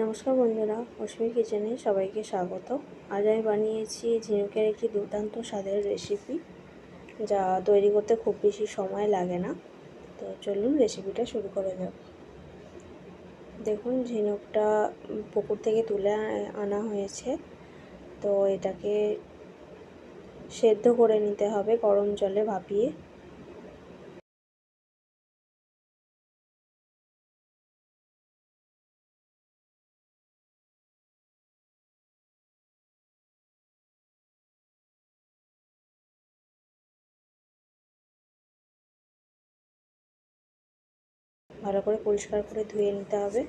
নমস্কার বন্ধুরা অশ্মি কিচেনে সবাইকে স্বাগত। আজ আমি বানিয়েছি ঝিনুকের একটি দুর্দান্ত স্বাদের রেসিপি যা তৈরি করতে খুব বেশি সময় লাগে না। তো চলুন রেসিপিটা শুরু করে দেব দেখুন, ঝিনুকটা পুকুর থেকে তুলে আনা হয়েছে। তো এটাকে সেদ্ধ করে নিতে হবে গরম জলে ভাপিয়ে। ভালো করে পরিষ্কার করে ধুয়ে নিতে হবে।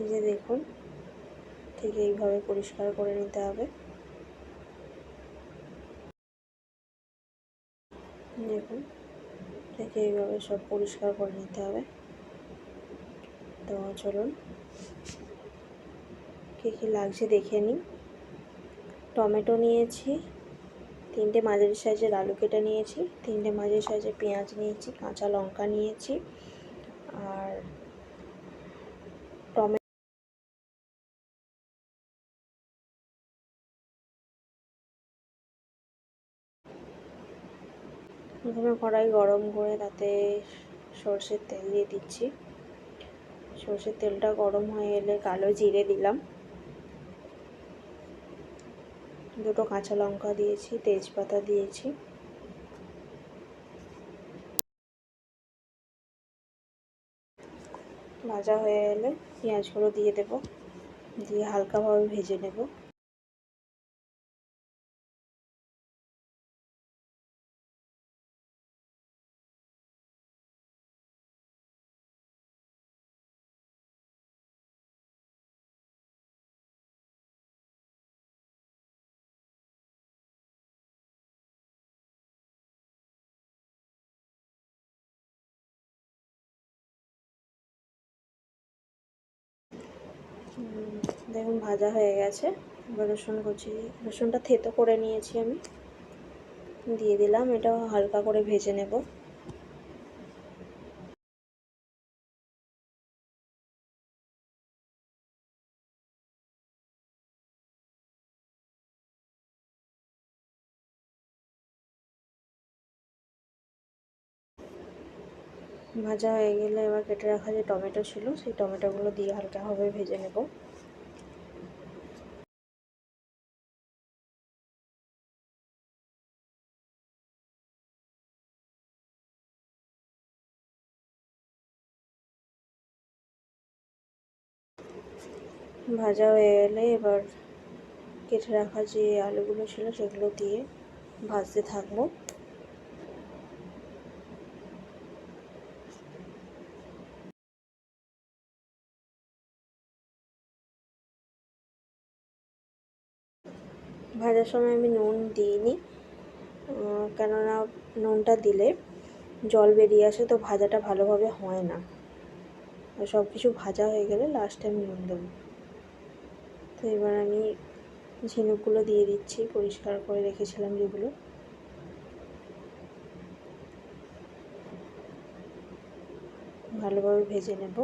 এই যে দেখুন, ঠিক এইভাবে পরিষ্কার করে নিতে হবে। দেখুন, ঠিক এইভাবে সব পরিষ্কার করে নিতে হবে। তো চলুন, কী কী লাগছে দেখে নিই। টমেটো নিয়েছি তিনটে মাঝারি সাইজের আলু কেটে নিয়েছি, তিনটে মাঝারি সাইজের পেঁয়াজ নিয়েছি, কাঁচা লঙ্কা নিয়েছি, আর টমেটো প্রথমে কড়াই গরম করে তাতে সর্ষের তেল দিয়ে দিচ্ছি। সর্ষের তেলটা গরম হয়ে এলে কালো জিরে দিলাম। দুটো কাঁচা লঙ্কা দিয়েছি, তেজপাতা দিয়েছি। ভাজা হয়ে এলে পেঁয়াজগুলো দিয়ে দেব, দিয়ে হালকাভাবে ভেজে নেব। দেখুন, ভাজা হয়ে গেছে। এবার রসুন কুচি, রসুনটা থেতো করে নিয়েছি আমি। দিয়ে দিলাম এটা হালকা করে ভেজে নেব। ভাজা হয়ে গেলে এবার কেটে রাখা যে টমেটো ছিল, সেই টমেটোগুলো দিয়ে হালকাভাবে ভেজে নেব। ভাজা হয়ে গেলে এবার কেটে রাখা যে আলুগুলো ছিল, সেগুলো দিয়ে ভাজতে থাকব। ভাজার সময় আমি নুন দিইনি কেননা নুনটা দিলে জল বেরিয়ে আসে, তো ভাজাটা ভালোভাবে হয় না। সব কিছু ভাজা হয়ে গেলে লাস্টে আমি নুন দেবো। তো এবার আমি ঝিনুকগুলো দিয়ে দিচ্ছি, পরিষ্কার করে রেখেছিলাম যেগুলো। ভালোভাবে ভেজে নেব।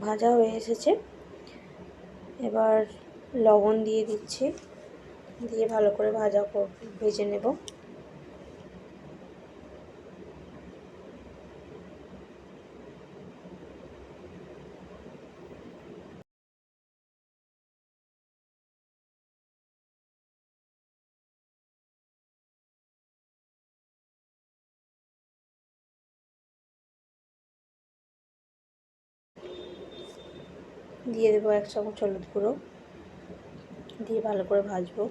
ভাজা হয়ে এসেছে। এবার লবণ দিয়ে দিচ্ছি। দিয়ে ভালো করে ভাজা ভেজে নেব। দিয়ে দেবো এক চামচ হলুদ গুঁড়ো। দিয়ে ভালো করে ভাজবো।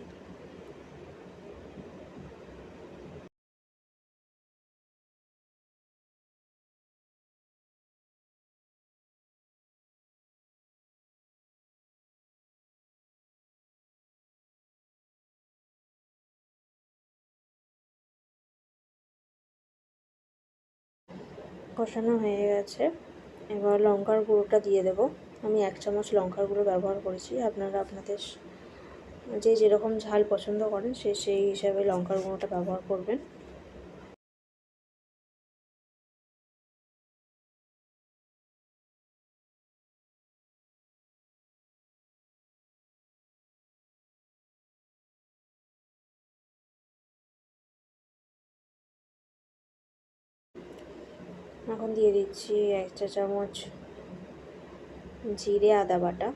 কষানো হয়ে গেছে। এবার লঙ্কার গুঁড়োটা দিয়ে দেবো। আমি এক চামচ লঙ্কার গুঁড়ো ব্যবহার করেছি। আপনারা আপনাদের যে যেরকম ঝাল পছন্দ করেন, সে সেই হিসাবে লঙ্কার গুঁড়োটা ব্যবহার করবেন। এখন দিয়ে দিচ্ছি এক চা চামচ জিরে আদা বাটা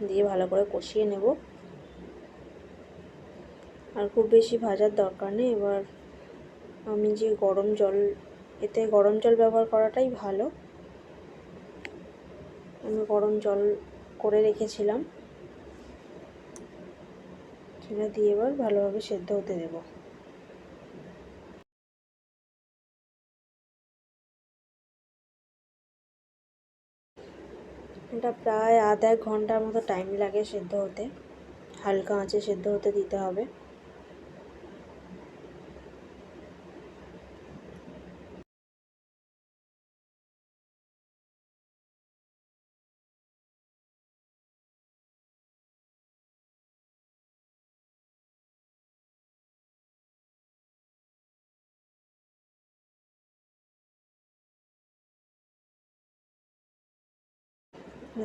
দিয়ে ভালো করে কষিয়ে নেব। আর খুব বেশি ভাজার দরকার নেই। এবার আমি যে গরম জল, এতে গরম জল ব্যবহার করাটাই ভালো। আমি গরম জল করে রেখেছিলাম। সেটা দিয়ে এবার ভালোভাবে সেদ্ধ হতে দেবো। এটা প্রায় আধ এক ঘণ্টার মতো টাইম লাগে সেদ্ধ হতে। হালকা আঁচে সেদ্ধ হতে দিতে হবে।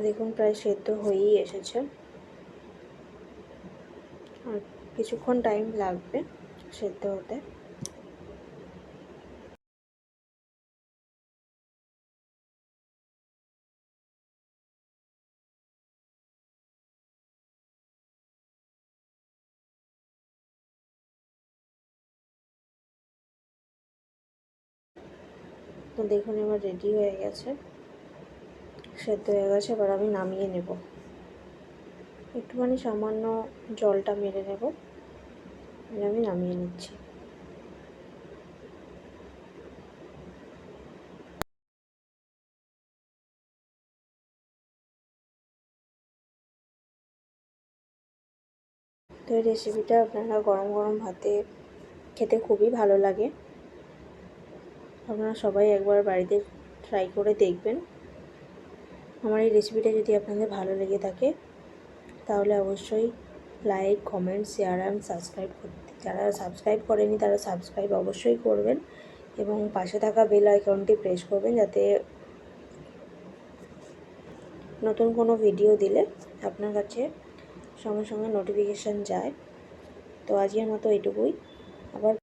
দেখুন, প্রায় সেদ্ধ হয়েই এসেছে। আর কিছুক্ষণ টাইম লাগবে সেদ্ধ হতে। তো দেখুন, এবার রেডি হয়ে গেছে। সেদ্ধ হয়ে গেছে, এবার আমি নামিয়ে নেব। একটুখানি সামান্য জলটা মেরে নেব। আমি নামিয়ে নিচ্ছি। তো এই রেসিপিটা আপনারা গরম গরম ভাতে খেতে খুবই ভালো লাগে। আপনারা সবাই একবার বাড়িতে ট্রাই করে দেখবেন। আমার এই রেসিপিটা যদি আপনাদের ভালো লেগে থাকে, তাহলে অবশ্যই like comment share and subscribe করতে। যারা সাবস্ক্রাইব করেনি, তারা সাবস্ক্রাইব অবশ্যই করবেন এবং পাশে থাকা বেল আইকনটি প্রেস করবেন যাতে নতুন কোনো ভিডিও দিলে আপনার কাছে সঙ্গে সঙ্গে নোটিফিকেশান যায়। তো আজকের মতো এটুকুই। আবার